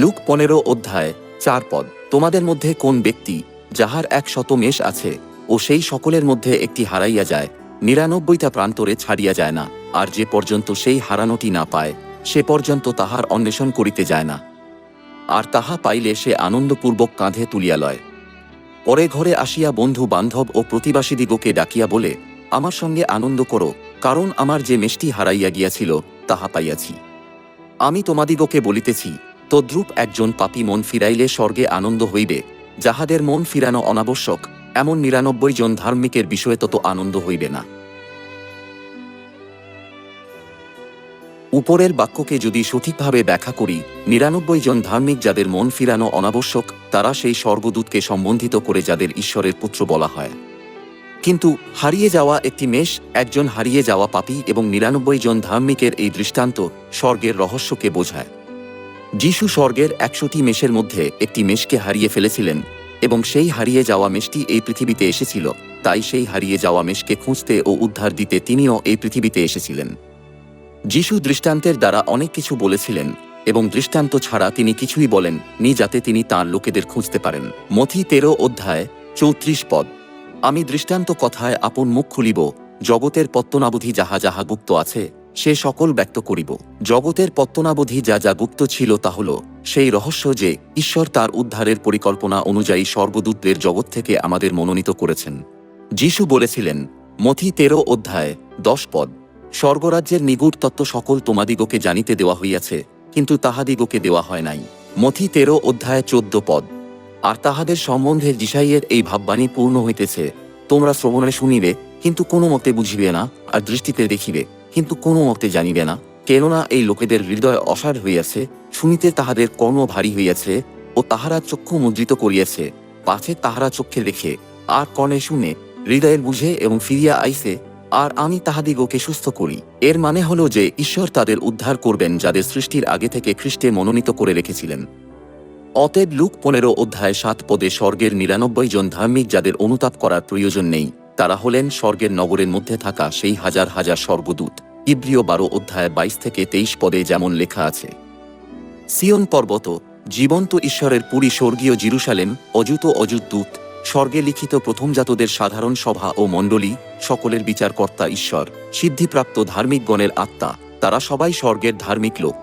Look পনেরো অধ্যায়, চার পদ। তোমাদের মধ্যে কোন ব্যক্তি যাহার এক শত মেষ আছে, ও সেই সকলের মধ্যে একটি হারাইয়া যায়, নিরানব্বইটা প্রান্তরে ছাড়িয়া যায় না, আর যে পর্যন্ত সেই হারানোটি না পায়, সে পর্যন্ত তাহার অন্বেষণ করিতে যায় না। আর তাহা পাইলে সে আনন্দপূর্বক কাঁধে তুলিয়া লয়। পরে ঘরে আসিয়া বন্ধু, বান্ধব ও প্রতিবাসীদিগকে ডাকিয়া বলে, আমার সঙ্গে আনন্দ করো, কারণ আমার যে মেষ্টি হারাইয়া গিয়াছিল, তাহা পাইয়াছি। আমি তোমাদিগকে বলিতেছি তদ্রূপ একজন পাপী মন ফিরাইলে স্বর্গে আনন্দ হইবে, যাহাদের মন ফিরানো অনাবশ্যক, এমন নিরানব্বই জন ধার্মিকের বিষয়ে তত আনন্দ হইবে না। উপরের বাক্যকে যদি সঠিকভাবে ব্যাখ্যা করি, নিরানব্বই জন ধার্মিক যাদের মন ফিরানো অনাবশ্যক, তারা সেই স্বর্গদূতকে সম্বন্ধিত করে যাদের ঈশ্বরের পুত্র বলা হয়। কিন্তু হারিয়ে যাওয়া একটি মেষ, একজন হারিয়ে যাওয়া পাপী এবং নিরানব্বই জন ধার্মিকের এই দৃষ্টান্ত স্বর্গের রহস্যকে বোঝায়। যিশু স্বর্গের একশোটি মেষের মধ্যে একটি মেষকে হারিয়ে ফেলেছিলেন, এবং সেই হারিয়ে যাওয়া মেষটি এই পৃথিবীতে এসেছিল, তাই সেই হারিয়ে যাওয়া মেষকে খুঁজতে ও উদ্ধার দিতে তিনিও এই পৃথিবীতে এসেছিলেন। যিশু দৃষ্টান্তের দ্বারা অনেক কিছু বলেছিলেন, এবং দৃষ্টান্ত ছাড়া তিনি কিছুই বলেন নি যাতে তিনি তাঁর লোকেদের খুঁজতে পারেন। মথি তেরো অধ্যায় চৌত্রিশ পদ। আমি দৃষ্টান্ত কথায় আপন মুখ খুলিব, জগতের পত্তনাবধি যাহা যাহা গুপ্ত আছে সে সকল ব্যক্ত করিব। জগতের পত্তনাবধি যা যা গুপ্ত ছিল তা হল সেই রহস্য যে ঈশ্বর তার উদ্ধারের পরিকল্পনা অনুযায়ী সর্বদূতদের জগৎ থেকে আমাদের মনোনীত করেছেন। যিশু বলেছিলেন মথি তেরো অধ্যায়, দশ পদ, স্বর্গরাজ্যের নিগুড় তত্ত্ব সকল তোমাদিগকে জানিতে দেওয়া হইয়াছে, কিন্তু তাহাদিগকে দেওয়া হয় নাই। মথি তেরো অধ্যায়, চোদ্দ পদ, আর তাহাদের সম্বন্ধে যিশাইয়ের এই ভাববাণী পূর্ণ হইতেছে, তোমরা শ্রবণে শুনিবে, কিন্তু কোনো মতে বুঝিবে না, আর দৃষ্টিতে দেখিবে। কিন্তু কোনো মতে জানিবে না। কেননা এই লোকেদের হৃদয় অসার হইয়াছে, শুনিতে তাহাদের কর্ণ ভারী হইয়াছে ও তাহারা চক্ষু মুদ্রিত করিয়াছে। পাছে তাহারা চক্ষে দেখে, আর কর্ণে শুনে, হৃদয়ের বুঝে এবং ফিরিয়া আইসে আর আমি তাহাদিগকে সুস্থ করি। এর মানে হল যে ঈশ্বর তাদের উদ্ধার করবেন যাদের সৃষ্টির আগে থেকে খ্রিস্টে মনোনীত করে রেখেছিলেন। অতএব লুক পনেরো অধ্যায় সাত পদে স্বর্গের নিরানব্বই জন ধার্মিক যাদের অনুতাপ করার প্রয়োজন নেই, তারা হলেন স্বর্গের নগরের মধ্যে থাকা সেই হাজার হাজার স্বর্গদূত। ইব্রিয় বারো অধ্যায় বাইশ থেকে তেইশ পদে যেমন লেখা আছে, সিয়ন পর্বত, জীবন্ত ঈশ্বরের পুরী স্বর্গীয় জিরুসালেম, অযুত অযুত দূত, স্বর্গে লিখিত প্রথমজাতদের সাধারণ সভা ও মণ্ডলী, সকলের বিচারকর্তা ঈশ্বর, সিদ্ধিপ্রাপ্ত ধার্মিকগণের আত্মা, তারা সবাই স্বর্গের ধার্মিক লোক।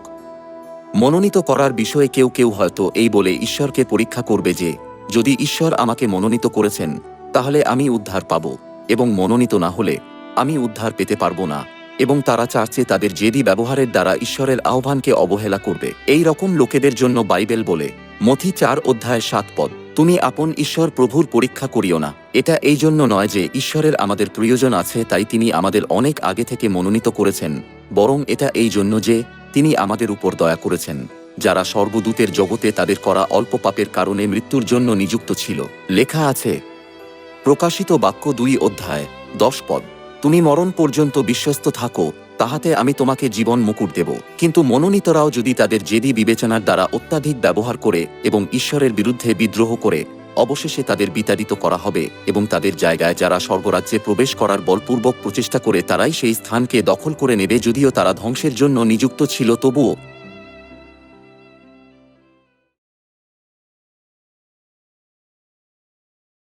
মনোনীত করার বিষয়ে কেউ কেউ হয়তো এই বলে ঈশ্বরকে পরীক্ষা করবে যে, যদি ঈশ্বর আমাকে মনোনীত করেছেন, তাহলে আমি উদ্ধার পাব এবং মনোনীত না হলে আমি উদ্ধার পেতে পারব না। এবং তারা চার্চে তাদের জেদি ব্যবহারের দ্বারা ঈশ্বরের আহ্বানকে অবহেলা করবে। এই রকম লোকেদের জন্য বাইবেল বলে মথি চার অধ্যায় সাত পদ, তুমি আপন ঈশ্বর প্রভুর পরীক্ষা করিও না। এটা এই জন্য নয় যে ঈশ্বরের আমাদের প্রয়োজন আছে, তাই তিনি আমাদের অনেক আগে থেকে মনোনীত করেছেন। বরং এটা এই জন্য যে, তিনি আমাদের উপর দয়া করেছেন। যারা সর্বদূতের জগতে তাদের করা অল্প পাপের কারণে মৃত্যুর জন্য নিযুক্ত ছিল। লেখা আছে, প্রকাশিত বাক্য দুই অধ্যায়, দশ পদ। তুমি মরণ পর্যন্ত বিশ্বস্ত থাকো, তাহাতে আমি তোমাকে জীবন মুকুট দেব। কিন্তু মনোনীতরাও যদি তাদের জেদি বিবেচনার দ্বারা অত্যাধিক ব্যবহার করে এবং ঈশ্বরের বিরুদ্ধে বিদ্রোহ করে, অবশেষে তাদের বিতাড়িত করা হবে এবং তাদের জায়গায় যারা স্বর্গরাজ্যে প্রবেশ করার বলপূর্বক প্রচেষ্টা করে তারাই সেই স্থানকে দখল করে নেবে, যদিও তারা ধ্বংসের জন্য নিযুক্ত ছিল, তবুও